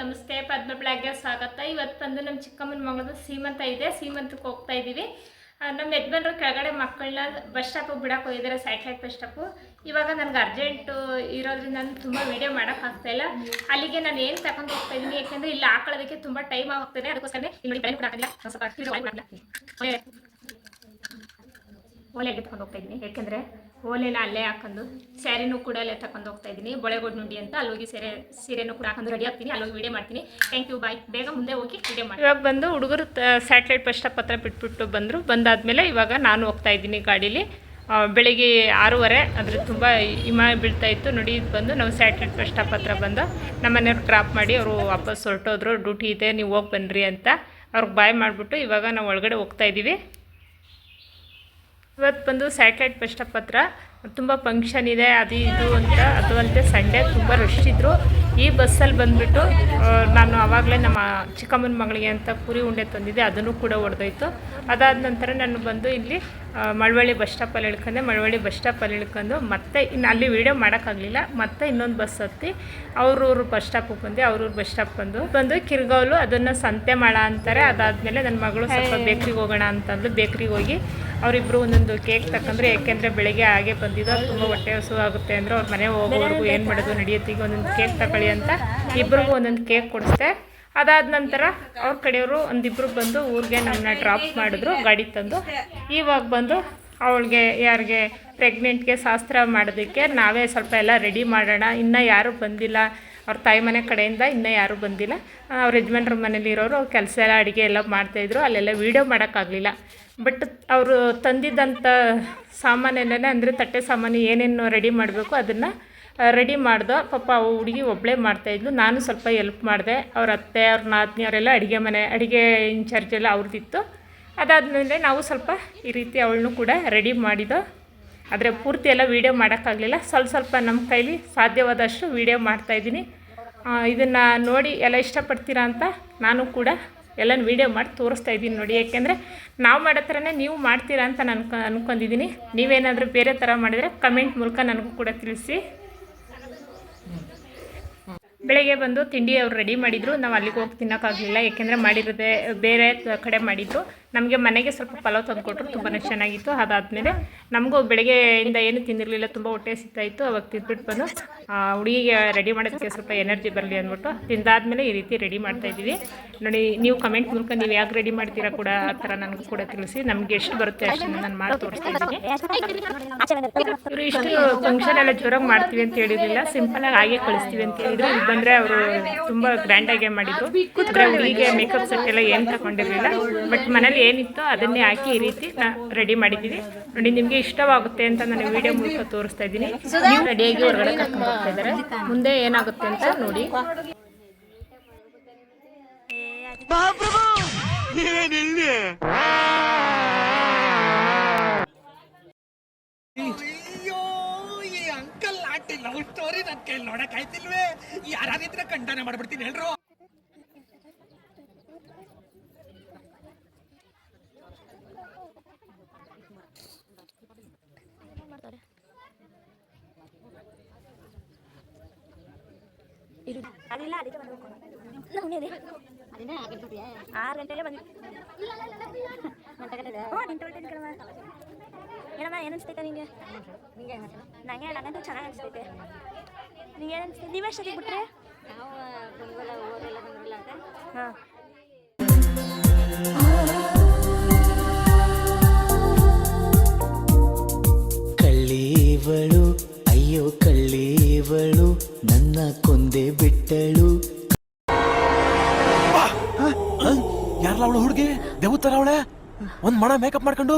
ನಮಸ್ತೆ, ಪದ್ಮ ಬ್ಲಾಗ್ಗೆ ಸ್ವಾಗತ. ಇವತ್ತು ಬಂದು ನಮ್ಮ ಚಿಕ್ಕಮ್ಮನ ಮಗಳದು ಸೀಮಂತ ಇದೆ. ಸೀಮಂತಕ್ಕೆ ಹೋಗ್ತಾ ಇದ್ದೀವಿ ನಮ್ಮ ಯಜಮಾನ್ರು ಕೆಳಗಡೆ ಮಕ್ಕಳನ್ನ ಬಸ್ ಸ್ಟಾಪಿಗೆ ಬಿಡಕ್ಕೆ ಹೋಗಿದ್ದಾರೆ, ಸ್ಯಾಟಲೈಟ್ ಬಸ್ ಸ್ಟಾಪು. ಇವಾಗ ನನಗೆ ಅರ್ಜೆಂಟು ಇರೋದ್ರಿಂದ ನಾನು ತುಂಬ ವೀಡಿಯೋ ಮಾಡೋಕ್ಕಾಗ್ತಾ ಇಲ್ಲ. ಅಲ್ಲಿಗೆ ನಾನು ಏನು ತಗೊಂಡು ಹೋಗ್ತಾ ಇದ್ದೀನಿ ಯಾಕೆಂದರೆ ಇಲ್ಲಿ ಹಾಕೊಳ್ಳೋದಕ್ಕೆ ತುಂಬ ಟೈಮ್ ಆಗ್ತದೆ ಅದಕ್ಕೋಸ್ಕರ? ಒಳ್ಳೆ ತಗೊಂಡು ಹೋಗ್ತಾ ಇದ್ದೀನಿ ಯಾಕೆಂದರೆ ಓಲೆನ ಅಲ್ಲೇ ಹಾಕೊಂಡು ಸ್ಯಾರಿನೂ ಕೂಡ ಅಲ್ಲೇ ತಗೊಂಡು ಹೋಗ್ತಾ ಇದ್ದೀನಿ. ಬಳೆಗೋಡ್ ನುಂಡಿ ಅಂತ ಅಲ್ಲಿ ಹೋಗಿ ಸೀರೆ, ಸೀರೆನೂ ಕೂಡ ಹಾಕೊಂಡು ರೆಡಿ ಆಗ್ತೀನಿ. ಅಲ್ಲಿ ಹೋಗಿ ವಿಡಿಯೋ ಮಾಡ್ತೀನಿ. ಥ್ಯಾಂಕ್ ಯು ಬಾಯ್ ಬೇಗ ಮುಂದೆ ಹೋಗಿ ವೀಡಿಯೋ ಮಾಡಿ. ಇವಾಗ ಬಂದು ಹುಡುಗರು ಸ್ಯಾಟಲೈಟ್ ಬಸ್ ಪತ್ರ ಬಿಟ್ಬಿಟ್ಟು ಬಂದರು. ಬಂದಾದಮೇಲೆ ಇವಾಗ ನಾನು ಹೋಗ್ತಾ ಇದ್ದೀನಿ ಗಾಡೀಲಿ. ಬೆಳಿಗ್ಗೆ ಆರೂವರೆ ಅದ್ರ ತುಂಬ ಹಿಮ ಬೀಳ್ತಾ ಇತ್ತು. ನೋಡಿ ಬಂದು ನಾವು ಸ್ಯಾಟಲೈಟ್ ಬಸ್ ಸ್ಟಾಪ್ ಹತ್ರ ಬಂದು ನಮ್ಮ ಮನೆಯವ್ರು ಡ್ರಾಪ್ ಮಾಡಿ ಅವರು ವಾಪಸ್ ಹೊರಟೋದ್ರು. ಡ್ಯೂಟಿ ಇದೆ, ನೀವು ಹೋಗಿ ಬನ್ನಿರಿ ಅಂತ. ಅವ್ರಿಗೆ ಬಾಯ್ ಮಾಡಿಬಿಟ್ಟು ಇವಾಗ ನಾವು ಒಳಗಡೆ ಹೋಗ್ತಾ ಇದ್ದೀವಿ. ಇವತ್ತು ಬಂದು ಸ್ಯಾಟಲೈಟ್ ಬಸ್ ಸ್ಟಾಪ್ ಹತ್ರ ತುಂಬ ಫಂಕ್ಷನ್ ಇದೆ ಅದು ಇದು ಅಂತ. ಅದು ಅಲ್ಲದೆ ಸಂಡೇ ತುಂಬ ರಶ್ ಇದ್ದರು ಈ ಬಸ್ಸಲ್ಲಿ ಬಂದುಬಿಟ್ಟು ನಾನು ಆವಾಗಲೇ ನಮ್ಮ ಚಿಕ್ಕಮ್ಮನ ಮಗಳಿಗೆ ಅಂತ ಪುರಿ ಉಂಡೆ ತಂದಿದ್ದೆ ಅದನ್ನು ಕೂಡ ಹೊಡೆದೋಯ್ತು ಅದಾದ ನಂತರ ನಾನು ಬಂದು ಇಲ್ಲಿ ಮಳವಳ್ಳಿ ಬಸ್ ಸ್ಟಾಪಲ್ಲಿ ಇಳ್ಕೊಂಡೆ. ಮಳವಳ್ಳಿ ಬಸ್ ಸ್ಟಾಪಲ್ಲಿ ಇಳ್ಕೊಂಡು ಮತ್ತೆ ಇನ್ನು ಅಲ್ಲಿ ವೀಡಿಯೋ ಮಾಡೋಕ್ಕಾಗಲಿಲ್ಲ. ಮತ್ತೆ ಇನ್ನೊಂದು ಬಸ್ ಹತ್ತಿ ಅವ್ರೂರು ಬಸ್ ಸ್ಟಾಪಿಗೆ ಬಂದೆ. ಅವ್ರೂರು ಬಸ್ ಸ್ಟಾಪ್ ಬಂದು ಬಂದು ಕಿರ್ಗೌಲು ಅದನ್ನು ಸಂತೆ ಮಾಡ ಅಂತಾರೆ. ಅದಾದಮೇಲೆ ನನ್ನ ಮಗಳು ಸ್ವಲ್ಪ ಬೇಕ್ರಿಗೆ ಹೋಗೋಣ ಅಂತಂದು ಬೇಕ್ರಿಗೆ ಹೋಗಿ ಅವರಿಬ್ಬರು ಒಂದೊಂದು ಕೇಕ್ ತಕ್ಕಂದ್ರೆ ಏಕೆಂದರೆ ಬೆಳಿಗ್ಗೆ ಹಾಗೆ ಬಂದಿದ್ದು, ಅದು ತುಂಬ ಹೊಟ್ಟೆ ಹಸು ಆಗುತ್ತೆ ಅಂದರೆ ಅವ್ರ ಮನೆ ಹೋಗೋವರೆಗೂ ಏನು ಮಾಡೋದು ನಡೆಯುತ್ತೀಗ ಒಂದೊಂದು ಕೇಕ್ ತಗೊಳ್ಳಿ ಅಂತ ಇಬ್ಬರಿಗೂ ಒಂದೊಂದು ಕೇಕ್ ಕೊಡಿಸ್ದೆ. ಅದಾದ ನಂತರ ಅವ್ರ ಕಡೆಯವರು ಒಂದಿಬ್ಬರು ಬಂದು ಊರಿಗೆ ನಮ್ಮನ್ನ ಡ್ರಾಪ್ ಮಾಡಿದ್ರು, ಗಾಡಿ ತಂದು. ಇವಾಗ ಬಂದು ಅವಳಿಗೆ ಯಾರಿಗೆ ಪ್ರೆಗ್ನೆಂಟ್ಗೆ ಶಾಸ್ತ್ರ ಮಾಡೋದಕ್ಕೆ ನಾವೇ ಸ್ವಲ್ಪ ಎಲ್ಲ ರೆಡಿ ಮಾಡೋಣ. ಇನ್ನೂ ಯಾರೂ ಬಂದಿಲ್ಲ. ಅವ್ರ ತಾಯಿ ಮನೆ ಕಡೆಯಿಂದ ಇನ್ನೂ ಯಾರೂ ಬಂದಿಲ್ಲ. ಅವ್ರ ಯಜಮಾನ್ರ ಮನೇಲಿ ಇರೋರು ಕೆಲಸ ಎಲ್ಲ ಅಡುಗೆ ಎಲ್ಲ ಮಾಡ್ತಾಯಿದ್ರು ಅಲ್ಲೆಲ್ಲ ವೀಡಿಯೋ ಮಾಡೋಕ್ಕಾಗಲಿಲ್ಲ ಬಟ್ ಅವರು ತಂದಿದ್ದಂಥ ಸಾಮಾನೇನೇ ಅಂದರೆ ತಟ್ಟೆ ಸಾಮಾನು ಏನೇನು ರೆಡಿ ಮಾಡಬೇಕು, ಅದನ್ನು ರೆಡಿ ಮಾಡ್ದೆ, ಪಾಪ ಆ ಹುಡುಗಿ ಒಬ್ಬಳೇ ಮಾಡ್ತಾಯಿದ್ಲು ನಾನು ಸ್ವಲ್ಪ ಎಲ್ಪ್ ಮಾಡಿದೆ. ಅವ್ರ ಅತ್ತೆ, ಅವ್ರ ನಾತ್ನಿ ಅವರೆಲ್ಲ ಅಡುಗೆ ಮನೆ, ಅಡುಗೆ ಇನ್ಚಾರ್ಜ್ ಎಲ್ಲ ಅವ್ರದ್ದಿತ್ತು ಅದಾದಮೇಲೆ ನಾವು ಸ್ವಲ್ಪ ಈ ರೀತಿ ಅವಳನ್ನು ಕೂಡ ರೆಡಿ ಮಾಡಿದೋ. ಆದರೆ ಪೂರ್ತಿ ಎಲ್ಲ ವೀಡಿಯೋ ಮಾಡೋಕ್ಕಾಗಲಿಲ್ಲ. ಸ್ವಲ್ಪ ಸ್ವಲ್ಪ ನಮ್ಮ ಕೈಲಿ ಸಾಧ್ಯವಾದಷ್ಟು ವೀಡಿಯೋ ಮಾಡ್ತಾಯಿದ್ದೀನಿ ಇದನ್ನು ನೋಡಿ ಎಲ್ಲ ಇಷ್ಟಪಡ್ತೀರಾ ಅಂತ ನಾನು ಕೂಡ ಎಲ್ಲ ವೀಡಿಯೋ ಮಾಡಿ ತೋರಿಸ್ತಾ ಇದ್ದೀನಿ ನೋಡಿ. ಯಾಕೆಂದರೆ ನಾವು ಮಾಡೋ ಥರನೇ ನೀವು ಮಾಡ್ತೀರಾ ಅಂತ ನಾನು ಅಂದ್ಕೊಂಡಿದ್ದೀನಿ ನೀವೇನಾದರೂ ಬೇರೆ ಥರ ಮಾಡಿದರೆ ಕಮೆಂಟ್ ಮೂಲಕ ನನಗೂ ಕೂಡ ತಿಳಿಸಿ. ಬೆಳಗ್ಗೆ ಬಂದು ತಿಂಡಿ ಅವ್ರು ರೆಡಿ ಮಾಡಿದರು. ನಾವು ಅಲ್ಲಿಗೆ ಹೋಗಿ ತಿನ್ನೋಕ್ಕಾಗಲಿಲ್ಲ. ಯಾಕೆಂದರೆ ಮಾಡಿರೋದೇ ಬೇರೆ ಕಡೆ ಮಾಡಿದ್ದು. ನಮಗೆ ಮನೆಗೆ ಸ್ವಲ್ಪ ಪಲಾವ್ ತಂದುಕೊಟ್ರು ತುಂಬಾ ಚೆನ್ನಾಗಿತ್ತು. ಅದಾದಮೇಲೆ ನಮಗೂ ಬೆಳಗ್ಗೆಯಿಂದ ಏನು ತಿಂದಿರಲಿಲ್ಲ, ತುಂಬ ಹೊಟ್ಟೆ ಸಿಗ್ತಾಯಿತ್ತು ಅವಾಗ ತಿಂದ್ಬಿಟ್ಟು ಬಂದು ಹುಡುಗಿಗೆ ರೆಡಿ ಮಾಡೋದಕ್ಕೆ ಸ್ವಲ್ಪ ಎನರ್ಜಿ ಬರಲಿ ಅಂದ್ಬಿಟ್ಟು ತಿಂದಾದ್ಮೇಲೆ ಈ ರೀತಿ ರೆಡಿ ಮಾಡ್ತಾ ಇದ್ದೀವಿ. ನೋಡಿ, ನೀವು ಕಮೆಂಟ್ ಮೂಲಕ ನೀವು ಯಾಕೆ ರೆಡಿ ಮಾಡ್ತೀರಾ ಕೂಡ ಆ ಥರ ನನಗೂ ಕೂಡ ತಿಳಿಸಿ. ನಮಗೆ ಎಷ್ಟು ಬರುತ್ತೆ ಅಷ್ಟನ್ನು ನಾನು ಮಾಡಿ ತೋರಿಸ್ತಾ ಇದ್ದೀನಿ. ಇವರು ಇಷ್ಟು ಫಂಕ್ಷನ್ ಎಲ್ಲ ಜೋರಾಗಿ ಮಾಡ್ತೀವಿ ಅಂತ ಹೇಳಿರಲಿಲ್ಲ. ಸಿಂಪಲ್ ಆಗಿ ಹಾಗೆ ಕಳಿಸ್ತೀವಿ ಅಂತ ಹೇಳಿದ್ರು. ಇಲ್ಲಿ ಬಂದ್ರೆ ಅವರು ತುಂಬಾ ಗ್ರ್ಯಾಂಡಾಗೆ ಮಾಡಿದ್ದು. ಹುಡುಗಿಗೆ ಮೇಕಪ್ ಸೆಟ್ ಎಲ್ಲ ಏನು ತಗೊಂಡಿರಲಿಲ್ಲ. ಬಟ್ ಮನೇಲಿ ಏನಿತ್ತೋ ಅದನ್ನೇ ಹಾಕಿ ಈ ರೀತಿ ರೆಡಿ ಮಾಡಿದ್ದೀವಿ ನೋಡಿ, ನಿಮಗೆ ಇಷ್ಟವಾಗುತ್ತೆ ಅಂತ ನಾನು ವಿಡಿಯೋ ಮೂಲಕ ತೋರಿಸ್ತಾ ಇದ್ದೀನಿ. ನೀವು ರೆಡಿಯಾಗಿ ಹೊರಗಡೆ ಕರ್ಕೊಂಡು ಹೋಗ್ತಾ ಇದ್ದಾರೆ. ಮುಂದೆ ಏನಾಗುತ್ತೆ ಅಂತ ನೋಡಿ. ಅಂಕಲ್ ಆಟಿ ಲವ್ ಸ್ಟೋರಿ ನನ್ ಕೈಲಿ ನೋಡಕ್ ಆಯ್ತಿಲ್ವೇ? ಯಾರಾಗಿದ್ರೆ ಕಂಡನೆ ಮಾಡ್ಬಿಡ್ತೀನಿ ಹೇಳ್ರು ಅದಿಲ್ಲ ಅದಕ್ಕೆ ಆರು ಗಂಟೆಗೆ ಬಂದ್ವಿ ಹ್ಞೂ ನಿಂತು ಕಣಮ್ಮ ಏನಮ್ಮ ಏನು ಅನಿಸ್ತೈತೆ ನಿಂಗೆ ನನಗೆ ನನಗಂತೂ ಚೆನ್ನಾಗಿ ಅನಿಸ್ತೈತೆ ನಿಂಗೆ ಏನು ಅನಿಸ್ತೈತೆ ನೀವೇ ಎಷ್ಟೊತ್ತಿಗೆ ಬಿಟ್ರೆ ಹಾಂ ಕಳ್ಳೀವಳು ನನ್ನ ಕೊಂದೆ ಬಿಟ್ಟಳು. ಯಾರಲ್ಲ ಅವಳು ಹುಡುಗಿ? ದೇವತರ ಅವಳೆ? ಒಂದ್ ಮಣ ಮೇಕಪ್ ಮಾಡ್ಕೊಂಡು?